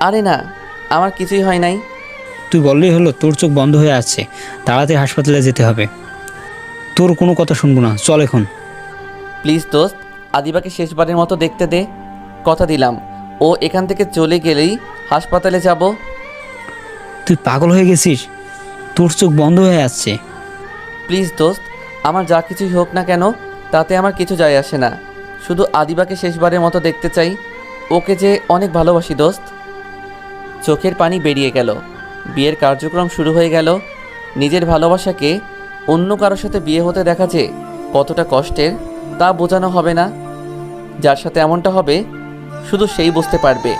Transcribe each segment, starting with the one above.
আরে না আমার কিছুই হয় নাই। তুই বললেই হলো তোর চোখ বন্ধ হয়ে আছে। তাড়াতাড়ি হাসপাতালে যেতে হবে। তোর কোনো কথা শুনব না। চল এখন। প্লিজ দোস্ত আদিবাকে শেষবারের মতো দেখতে দে। কথা দিলাম। ও এখান থেকে চলে গেলেই হাসপাতালে যাব। তুই পাগল হয়ে গেছিস? তোর চোখ বন্ধ হয়ে আসছে প্লিজ দোস্ত আমার যা কিছুই হোক না কেন তাতে আমার কিছু যায় আসে না। শুধু আদিবাকে শেষবারের মতো দেখতে চাই। ওকে যে অনেক ভালোবাসি দোস্ত। চোখের পানি বেরিয়ে গেল। বিয়ের কার্যক্রম শুরু হয়ে গেল। নিজের ভালোবাসাকে অন্য কারোর সাথে বিয়ে হতে দেখা যে কতটা কষ্টের, তা বোঝানো হবে না। যার সাথে এমনটা হবে, শুধু সেই বুঝতে পারবে।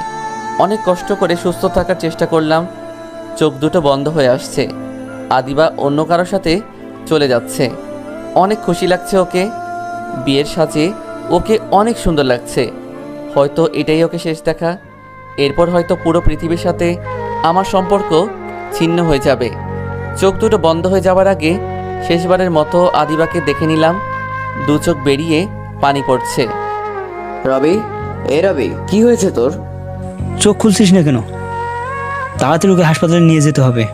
অনেক কষ্ট করে সুস্থ থাকার চেষ্টা করলাম। চোখ দুটো বন্ধ হয়ে আসছে। আদিবা অন্য কারোর সাথে চলে যাচ্ছে। অনেক খুশি লাগছে ওকে। বিয়ের সাজে ওকে অনেক সুন্দর লাগছে। হয়তো এটাই ওকে শেষ দেখা। এরপর হয়তো পুরো পৃথিবীর সাথে আমার সম্পর্ক ছিন্ন হয়ে যাবে। চোখ দুটো বন্ধ হয়ে যাওয়ার আগে শেষবারের মতো আদিবাকে দেখে নিলাম দু চোখ বেরিয়ে পানি পড়ছে। রবি এ রবি কি হয়েছে তোর? চোখ খুলছিস না কেন? তাড়াতাড়ি ওকে হাসপাতালে নিয়ে যেতে হবে।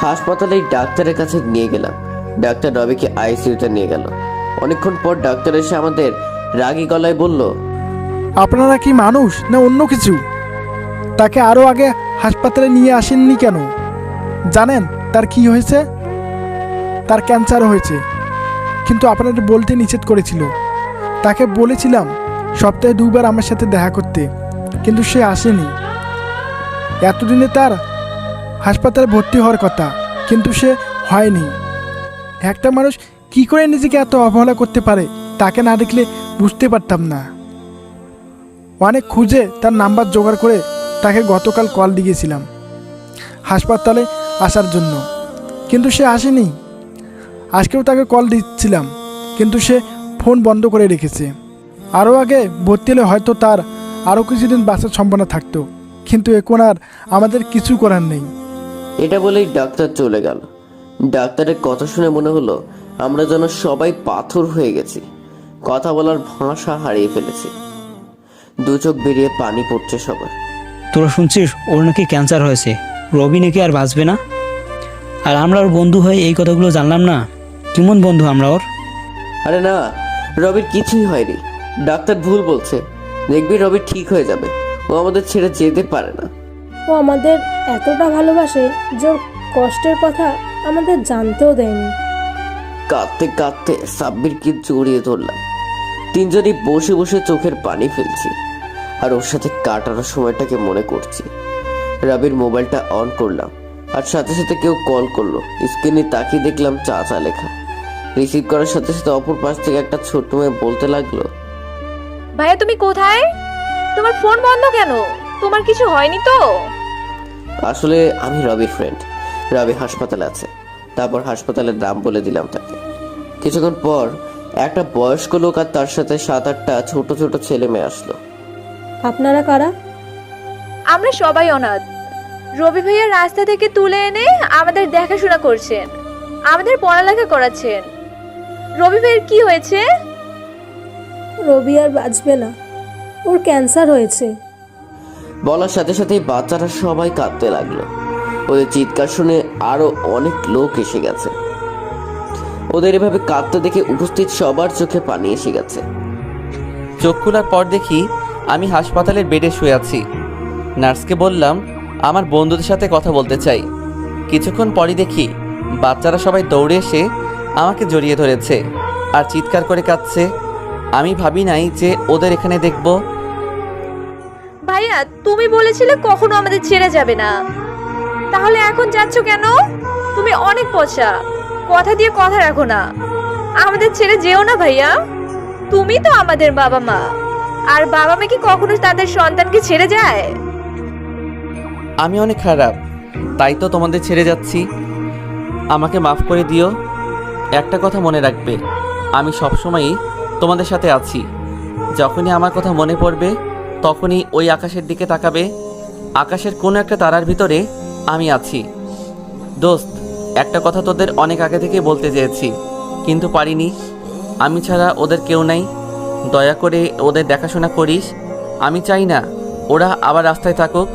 হাসপাতালে ডাক্তারের কাছে নিয়ে গেলাম। ডাক্তার রবিকে আইসিইউতে নিয়ে গেল। অনেকক্ষণ পর ডাক্তার এসে আমাদের রাগী গলায় বলল আপনারা কি মানুষ না অন্য কিছু? তাকে আরও আগে হাসপাতালে নিয়ে আসেননি কেন? জানেন তার কি হয়েছে? তার ক্যান্সার হয়েছে। কিন্তু আপনাদের বলতে নিষেধ করেছিল। তাকে বলেছিলাম সপ্তাহে দুবার আমার সাথে দেখা করতে, কিন্তু সে আসেনি। এতদিনে তার হাসপাতালে ভর্তি হওয়ার কথা, কিন্তু সে হয়নি। একটা মানুষ কি করে নিজেকে এত অবহেলা করতে পারে, তাকে না দেখলে বুঝতে পারতাম না। অনেক খুঁজে তার নাম্বার জোগাড় করে তাকে গতকাল কল দিয়েছিলাম হাসপাতালে আসার জন্য। কিন্তু সে আসেনি। আজকেও তাকে কল দিচ্ছিলাম, কিন্তু সে ফোন বন্ধ করে রেখেছে। আরও আগে ভর্তি হলে হয়তো তার আরও কিছুদিন বাঁচার সম্ভাবনা থাকতো, কিন্তু এখন আর আমাদের কিছু করার নেই। এটা বলেই ডাক্তার চলে গেল। ডাক্তারের কথা শুনে মনে হলো, আমরা যেন সবাই পাথর হয়ে গেছি। কথা বলার ভাষা হারিয়ে ফেলেছি। দু চোখ বেরিয়ে পানি পড়ছে সবার। তোরা শুনছিস? ওর নাকি ক্যান্সার হয়েছে। রবি নাকি আর বাঁচবে না? আর আমরা ওর বন্ধু হয়ে এই কথাগুলো জানলাম না? কেমন বন্ধু আমরা ওর? আরে না রবির কিছুই হয়নি। ডাক্তার ভুল বলছে। দেখবি রবি ঠিক হয়ে যাবে। ও আমাদের ছেড়ে যেতে পারে না। ও আমাদের এতটা ভালোবাসে যে ওর কষ্টের কথা আমাদের জানতেও দেয়নি। কাঁদতে কাঁদতে সাব্বিরকে জড়িয়ে ধরলাম। তিনজনই বসে বসে চোখের পানি ফেলছি। আর ওর সাথে কাটানোর সময়টাকে মনে করছি। রবির মোবাইলটা অন করলাম আর সাথে সাথে কেউ কল করল। স্ক্রিনে তাকিয়ে দেখলাম চাচা লেখা। রিসিভ করার সাথে সাথে অপর পাশ থেকে একটা ছোট্ট মেয়ে বলতে লাগল ভাইয়া তুমি কোথায়? তোমার ফোন বন্ধ কেন? তোমার কিছু হয়নি তো? আসলে আমি রবির ফ্রেন্ড রবি হাসপাতালে আছে। তারপর হাসপাতালের দাম বলে দিলাম তাকে। কিছুক্ষণ পর একটা বয়স্ক লোক আর তার সাথে সাত আটটা ছোট ছোট ছেলে মেয়ে আসলো। আপনারা কারা? আমরা সবাই অনাথ। রবি ভাইয়া রাস্তা থেকে তুলে এনে আমাদের দেখাশোনা করছেন। আমাদের পড়ালেখা করাচ্ছেন। রবি ভাইয়ের কি হয়েছে? রবি আর বাঁচবে না। ওর ক্যান্সার হয়েছে। বলার সাথে সাথে বাচ্চারা সবাই কাঁদতে লাগল। ওদের চিৎকার শুনে আরও অনেক লোক এসে গেছে। ওদের এভাবে কাঁদতে দেখে উপস্থিত সবার চোখে পানি এসে গেছে। চোখ খোলার পর দেখি আমি হাসপাতালের বেডে শুয়ে আছি। নার্সকে বললাম আমার বন্ধুদের সাথে কথা বলতে চাই। কিছুক্ষণ পরই দেখি বাচ্চারা সবাই দৌড়ে এসে আমাকে জড়িয়ে ধরেছে আর চিৎকার করে কাঁদছে। আমি ভাবি নাই যে ওদের এখানে দেখব। ভাইয়া তুমি বলেছিলে কখনো আমাদের ছেড়ে যাবে না। তাহলে এখন যাচ্ছ কেন? তুমি অনেক পচা। কথা দিয়ে কথা রাখো না। আমাদের ছেড়ে যেও না ভাইয়া। তুমি তো আমাদের বাবা মা আর বাবা মা কি কখনো তাদের সন্তানকে ছেড়ে যায়? আমি অনেক খারাপ। তাই তো তোমাদের ছেড়ে যাচ্ছি। আমাকে মাফ করে দিও। একটা কথা মনে রাখবে। আমি সবসময়ই তোমাদের সাথে আছি। যখনই আমার কথা মনে পড়বে, তখনই ওই আকাশের দিকে তাকাবে। আকাশের কোনো একটা তারার ভিতরে আমি আছি। দোস্ত একটা কথা তোদের অনেক আগে থেকে বলতে চেয়েছি কিন্তু পারিনি। আমি ছাড়া ওদের কেউ নাই। দয়া করে ওদের দেখাশোনা করিস। আমি চাই না ওরা আবার রাস্তায় থাকুক।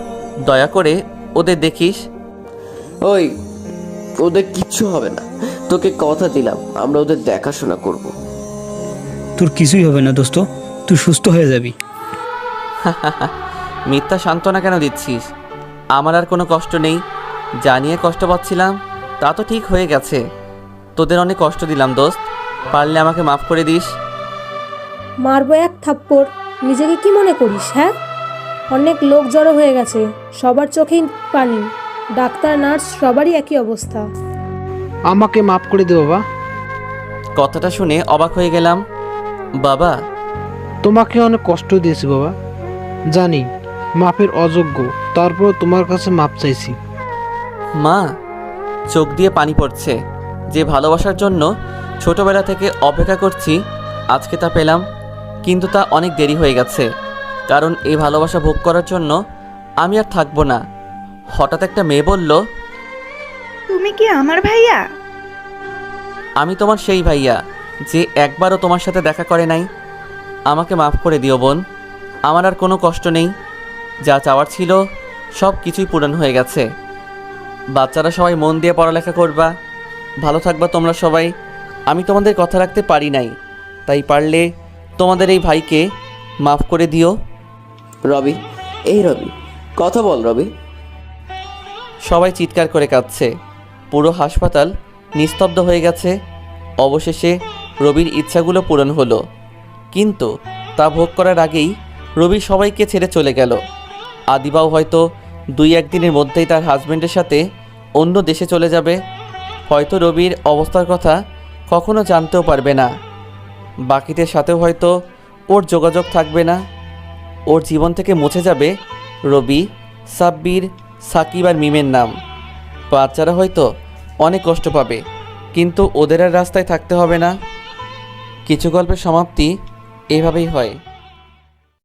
দয়া করে ওদের দেখিস। ওই ওদের কিচ্ছু হবে না। তোকে কথা দিলাম আমরা ওদের দেখাশোনা করব। তোর কিছুই হবে না দোস্ত। তুই সুস্থ হয়ে যাবি। মিথ্যা সান্ত্বনা কেন দিচ্ছিস? আমার আর কোনো কষ্ট নেই। জানিয়ে কষ্ট পাচ্ছিলাম তা তো ঠিক হয়ে গেছে। তোদের অনেক কষ্ট দিলাম দোস্ত। পারলে আমাকে মাফ করে দিস। মারবো এক থাপ্পড়। নিজেকে কি মনে করিস হ্যাঁ? অনেক লোক জড়ো হয়ে গেছে সবার চোখেই পানি। ডাক্তার নার্স সবারই একই অবস্থা। আমাকে মাফ করে দে বাবা। কথাটা শুনে অবাক হয়ে গেলাম। বাবা। তোমাকে অনেক কষ্ট দিয়েছি বাবা। জানি মাপের অযোগ্য। তারপর তোমার কাছে মাপ চাইছি। মা চোখ দিয়ে পানি পড়ছে। যে ভালোবাসার জন্য ছোটবেলা থেকে অপেক্ষা করছি আজকে তা পেলাম কিন্তু তা অনেক দেরি হয়ে গেছে। কারণ এই ভালোবাসা ভোগ করার জন্য আমি আর থাকব না। হঠাৎ একটা মেয়ে বলল তুমি কি আমার ভাইয়া? আমি তোমার সেই ভাইয়া যে একবারও তোমার সাথে দেখা করে নাই। আমাকে মাফ করে দিও বোন। আমার আর কোনো কষ্ট নেই। যা চাওয়ার ছিল সব কিছুই পূরণ হয়ে গেছে। বাচ্চারা সবাই মন দিয়ে পড়ালেখা করবা। ভালো থাকবা তোমরা সবাই। আমি তোমাদের কথা রাখতে পারি নাই। তাই পারলে তোমাদের এই ভাইকে মাফ করে দিও। রবি এই রবি কথা বল রবি। সবাই চিৎকার করে কাঁদছে। পুরো হাসপাতাল নিস্তব্ধ হয়ে গেছে। অবশেষে রবির ইচ্ছাগুলো পূরণ হলো। কিন্তু তা ভোগ করার আগেই রবি সবাইকে ছেড়ে চলে গেল। আদিবাও হয়তো দুই একদিনের মধ্যেই তার হাজবেন্ডের সাথে অন্য দেশে চলে যাবে। হয়তো রবির অবস্থার কথা কখনো জানতেও পারবে না। বাকিদের সাথেও হয়তো ওর যোগাযোগ থাকবে না। ওর জীবন থেকে মুছে যাবে রবি, সাব্বির, সাকিব আর মিমের নাম। বাচ্চারা হয়তো অনেক কষ্ট পাবে, কিন্তু ওদের আর রাস্তায় থাকতে হবে না। কিছু গল্পের সমাপ্তি এভাবেই হয়।